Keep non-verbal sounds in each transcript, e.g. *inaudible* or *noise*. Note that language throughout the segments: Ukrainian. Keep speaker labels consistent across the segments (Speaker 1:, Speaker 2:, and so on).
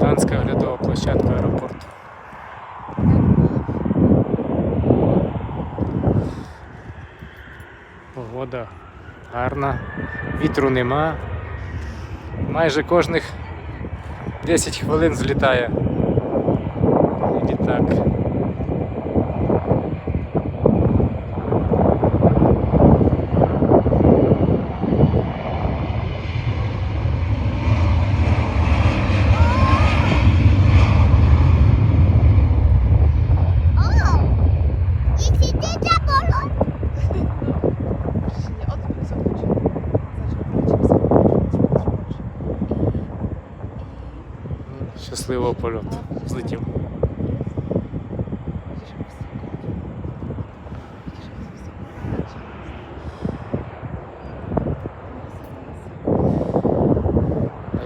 Speaker 1: Танська оглядова площадка аеропорту. Погода гарна, вітру нема. Майже кожних 10 хвилин злітає літак.
Speaker 2: Nie
Speaker 1: Щасливого польоту. Злетів.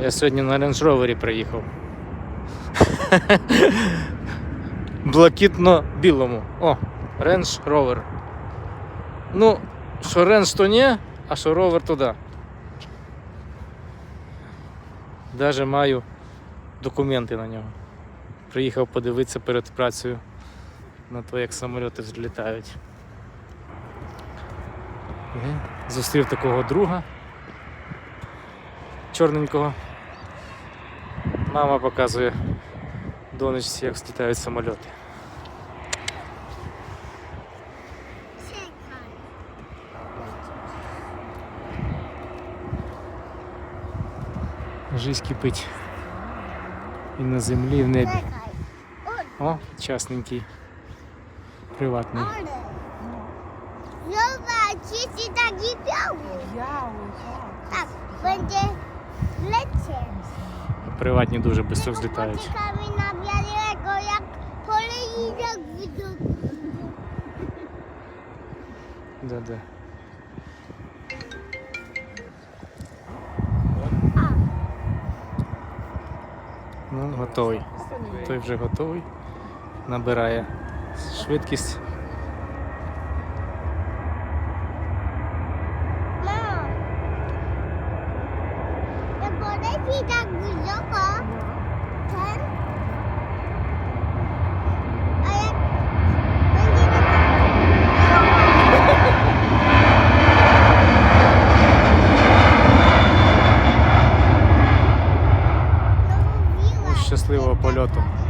Speaker 1: Я сьогодні на Range Rover приїхав. *laughs* Блакитно-білому. О, Range Rover. Ну, що Range то ні, а що Rover то да. Даже маю документи на нього. Приїхав подивитися перед працею на те, як самоліти злітають. Зустрів такого друга чорненького. Мама показує донечці, як злітають самольоти. Жизнь кипить. І на землі, і в небі. О, частненький. Приватний.
Speaker 2: Tak.
Speaker 3: Tak, będzie.
Speaker 1: Приватні дуже швидко злітають.
Speaker 3: Poczekamy na
Speaker 1: Ну, готовий. Той вже готовий. Набирає швидкість.
Speaker 3: mamo. так poleci
Speaker 1: польоту.